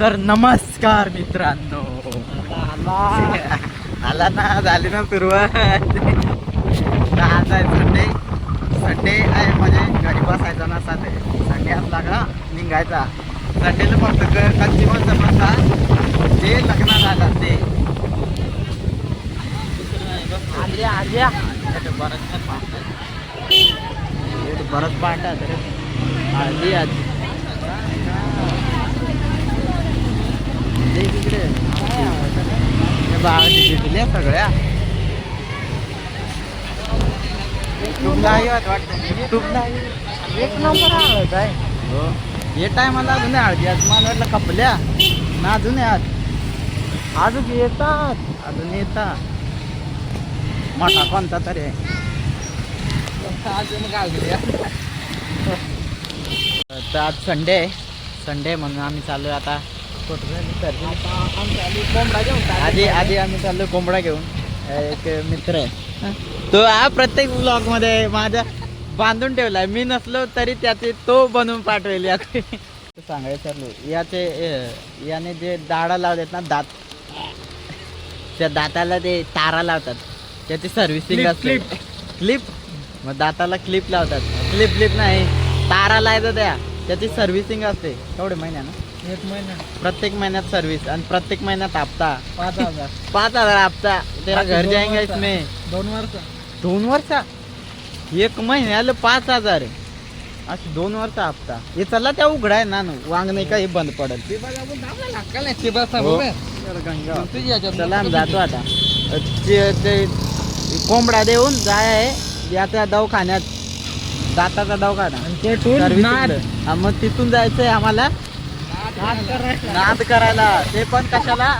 तर नमस्कार मित्रांनो. आला ना झाली ना सुरुवात. आज आहे संडे संडे आहे म्हणजे घरी बसायचा ना साधे संडे असला का निघायचा. संडेला फक्त कंटिन्यूस जमता ते लग्न झालं ते. आल्या आल्या. बरंच बरंच पांढरा आली आधी तिकडे बाळा दिल्या सगळ्या एक नंबर हळद आहे हो हे टायमाला अजून नाही हळदी आज मला वाटलं कपल्या ना अजून आज अजून येतात अजून येतात मोठा कोणता तरी अजून घालूया तर आज संडे आहे. संडे म्हणून आम्ही चालू आहे आता. आधी आधी आम्ही चाललो कोंबडा घेऊन. एक मित्र आहे. तो हा प्रत्येक ब्लॉगमध्ये माझ्या बांधून ठेवलाय. मी नसलो तरी त्याचे तो बनवून पाठवेल या सांगायचं याचे याने जे दाडा लावलेत ना दात. त्या दाताला ते तारा लावतात त्याची सर्व्हिसिंग असते. क्लिप मग दाताला क्लिप लावतात. क्लिप क्लिप नाही तारा लायचं त्या. त्याची सर्व्हिसिंग असते. केवढे महिन्यानं एक महिना. प्रत्येक महिन्यात सर्व्हिस आणि प्रत्येक महिन्यात हप्ता. पाच हजार. पाच हजार हप्ता. तेरा बाकी घर दोन जाएंगे वर्ष. इसमें? दोन वर्ष. दोन वर्ष? एक महिन्याला पाच हजार आहे. अशी दोन वर्ष हप्ता. हे चला त्या उघडाय ना नु. वांग नाही का हे बंद पडल ते बघा आपण दाबला लागला नाही ते बस हो. चला तुझी याच्यात आम्ही जातो आता. ते- ते कोंबडा देऊन जाय आहे याच्या दवाखान्यात. दाताचा दवाखाना. आणि ते टूल. हा, मग तिथून जायचंय आम्हाला. नाद करायला. ते पण कशाला?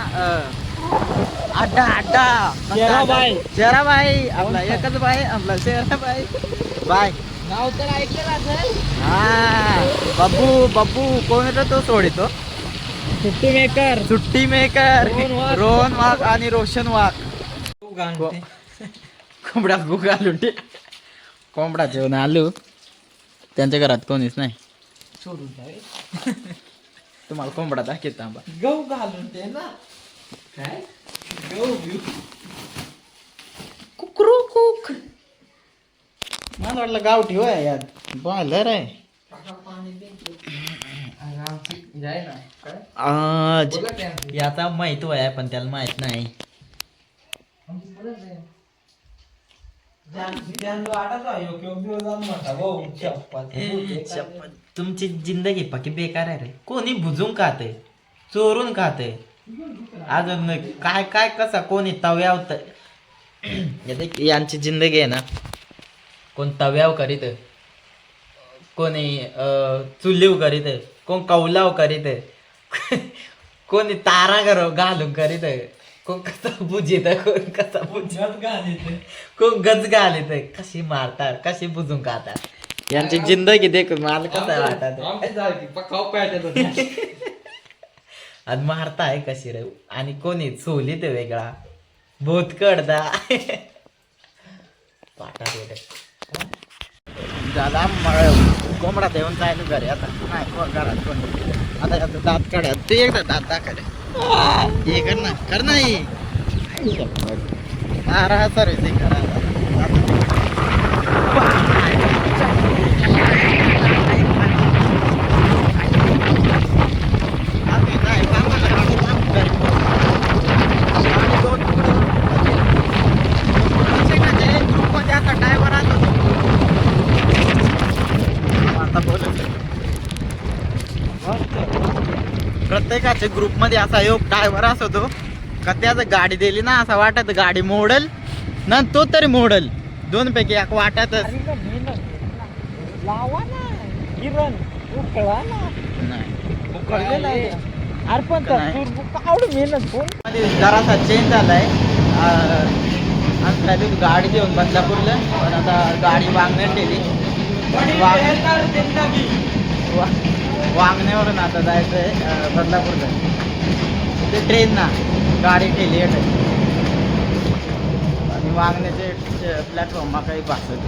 अड्डा अड्डा. शेराबाई. शेराबाई आपला एकच बाई आपला शेराबाई बाय. नाव तर ऐकलं असेल. हा. बब्बू बब्बू कोण येतो तो सोडितो? सुट्टी मेकर. सुट्टी मेकर. रोहन वाघ. आणि रोशन वाघ. कोंबडा गु घालून ठे- कोंबडा जेवण आलो. त्यांच्या घरात कोणीच नाही. सोडून. तुम्हाला कोंबडा दाखवत थांबा. गहू घालून ते ना. काय? गहू. कुकरू कुक. मला वाटलं गावठी होय यार बॉयलर आहे. आज. याचा माहीत आहे पण त्याला माहीत नाही. शपथ, तुमची जिंदगी पक्की बेकार आहे रे. कोणी भुजून खाते चोरून खाते. अजून काय काय कसा कोणी तव्याव यांची जिंदगी आहे ना. कोण तव्याव करीत कोणी चुलीव करीत कोण कौलाव करीत कोणी तारा करो घालून करीत कोण कसा बुजित कोण कसा बुज. कोण गज घालीत कशी मारतात कशी बुजून खातात? यांची जिंदगी देख मला कसं वाटत आमची जागी, पक्काव पेटत होती. आणि मारताय कशी रे? आणि कोणी चोलीत वेगळा? भूत कडदा पाठात वगैरे झाला मग कोंबडा देऊन जायला घरी आता. नाही घरात कोण. आता दात काढा. ते एकदा दात दाखवले हे। कर ना कर नाही हा राहा सर्व्हिसिंग करा प्रत्येकाच्या ग्रुपमध्ये असा योग ड्रायव्हर असतो का त्याचं गाडी दिली ना असं वाटत गाडी मोडल ना तो तरी मोडल. दोन पैकी एक वाटतच. त्या जरासा चेंज झालाय. आमच्या आधी गाडी घेऊन बदलापूरला पण आता गाडी वांगण्यात वा- वांगण्यावरून आता जायचं आहे बदलापूरला. ते ट्रेन ना गाडी केली आहे. आणि वांगण्याचे प्लॅटफॉर्म काही भासत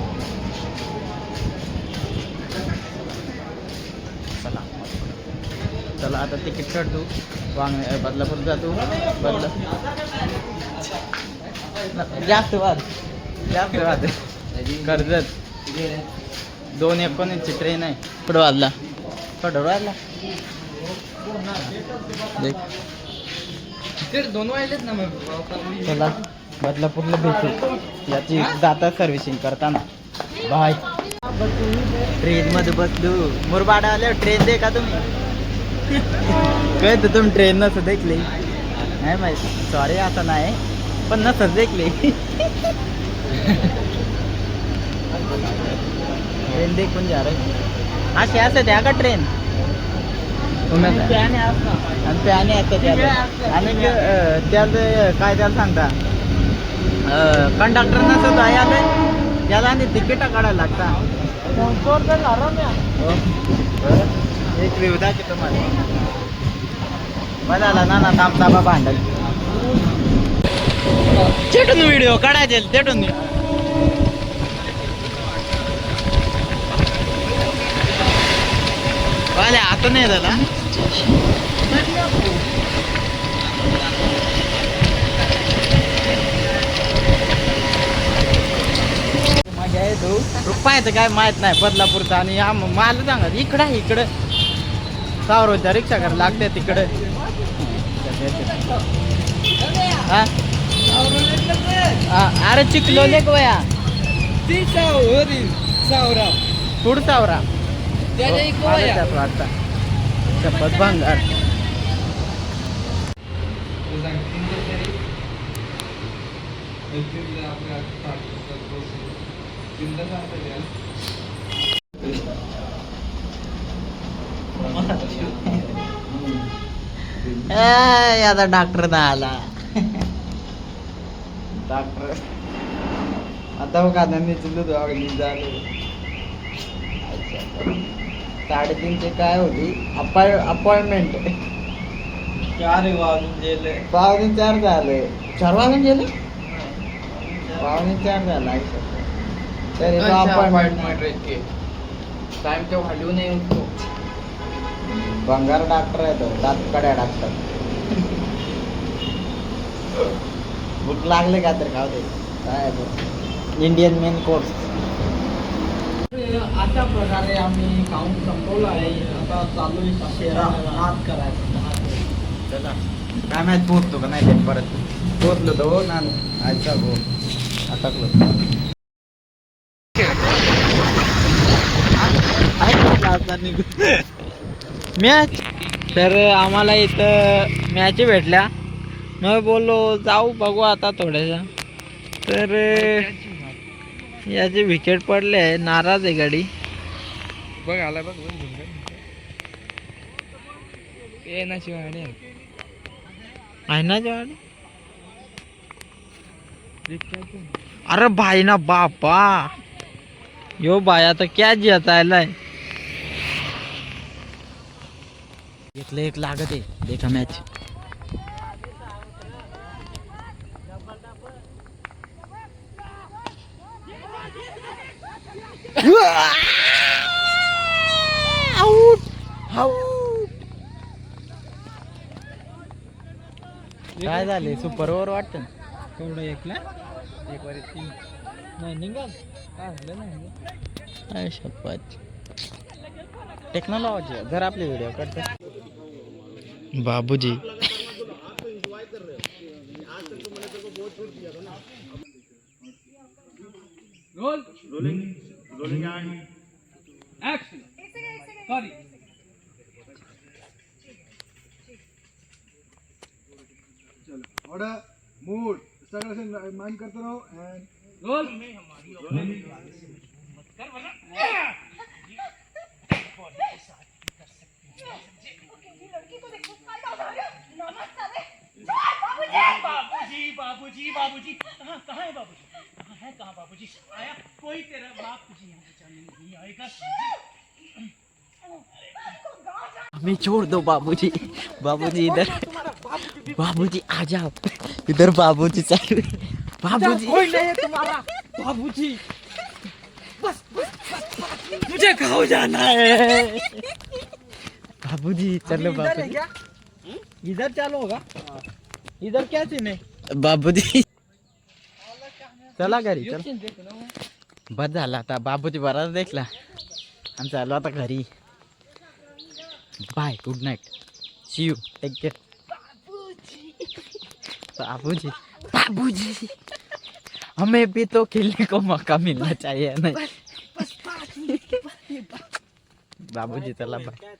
चला. चला आता तिकीट काढतो. वांग बदलापूर जातो. बदला जास्त वाद जास्त वाद कर्जत. दोन एकोणीसची ट्रेन आहे. पुढं वाजला. देख. मग. चला बदलापूरला भेटू. याची जाता सर्व्हिसिंग करताना. बाय. ट्रेन मध्ये बसलो. मुरबाडा आल्यावर ट्रेन दे का तुम्ही. काय तर तुम्ही ट्रेन नसं देखली. नाही माहिती सॉरी आता नाही पण नसं देखली. ट्रेन देखून जा रे अशी असं द्या का ट्रेन आणि प्याने आणि अं, त्याला काय त्याला सांगता? कंडक्टर नसत आलं त्याला आणि तिकीट काढायला लागता. हो. एक विवधा की तुम्हाला. बरं झाला ना ना थांबता भांडल चेटून व्हिडिओ काढायचे चेटून. वाले आता नाही झाला. तो रुपयाचं काय माहीत नाही बदलापूरचा आणि म- मला सांगा इकडं आहे, इकडं. सावरच्या रिक्षा कर लागते तिकडं. अरे चिकलो लेक वया. कुड सावरा? वाटता शपथ भंगार ए, आता डॉक्टर ना आला डॉक्टर आता बघ आता मी तुझं दवाखान्यात झालो साडेतीनशे काय होती? अपॉय अपॉइंटमेंट. चार वाजून गेले. पावणे चार झाले. चार वाजून गेले? पावणे चार झाला तरी अपॉइंटमेंट. टाइम तो व्हॅल्यू नाही उसको बंगार डॉक्टर आहे तो. दातकड्या डॉक्टर भूक लागले का तर खाऊ दे. काय आहे तो? इंडियन मेन कोर्स अशा प्रकारे आम्ही खाऊन संपवलं आहे. आता चालू आहे शेरा हात करायचा. चला. काय माहीत पोहोचतो का नाही परत. पोहोचलो तो हो ना अच्छा हो अटकलो. मॅच? तर आम्हाला इथं मॅच भेटल्या. मग बोललो जाऊ बघू आता थोड्याशा. तर याचे विकेट पडले आहे. नाराज आहे गाडी. बघ आला बघ ते ना शिवाय आहे ना गाडी अरे भाई ना बापा यो भाई आता क्या जितायलाय घेतलं एक लागत आहे देखा मॅच आऊट आऊट काय झाले? सुपर ओव्हर वाटतं तेवढं एकला? एक वारी तीन. नाही निघाल. काय झालं नाही? काय शपथ? टेक्नॉलॉजी जर आपले व्हिडिओ करते Babuji. Roll rolling rolling action sorry order mood. सगळं असं माइंड करतो राहो अँड रोल। बाबूजी बाबूजी बाबूजी कहाँ कहाँ है बाबूजी? कहाँ है कहाँ बाबूजी? आया कोई तेरा बाप? तुझे यहाँ बचाने नहीं आएगा। हमें छोड़ दो बाबूजी। बाबूजी इधर। बाबूजी आ जाओ इधर बाबूजी चालू. है। बाबूजी. कोई नहीं है तुम्हारा. बाबूजी. मुझे खाओ जाना है. बाबूजी चलो अभी इधर बाबूजी. क्या? इधर चालू होगा. इधर क्या सीन है? बाबूजी. चला घरी चल। बस झाला आता. बाबूजी बराच देखला. आणि चालू आता घरी. Bye good night see you take care Babuji Babuji हमें भी तो खेलने को मौका मिलना चाहिए नहीं बाबूजी चला बाय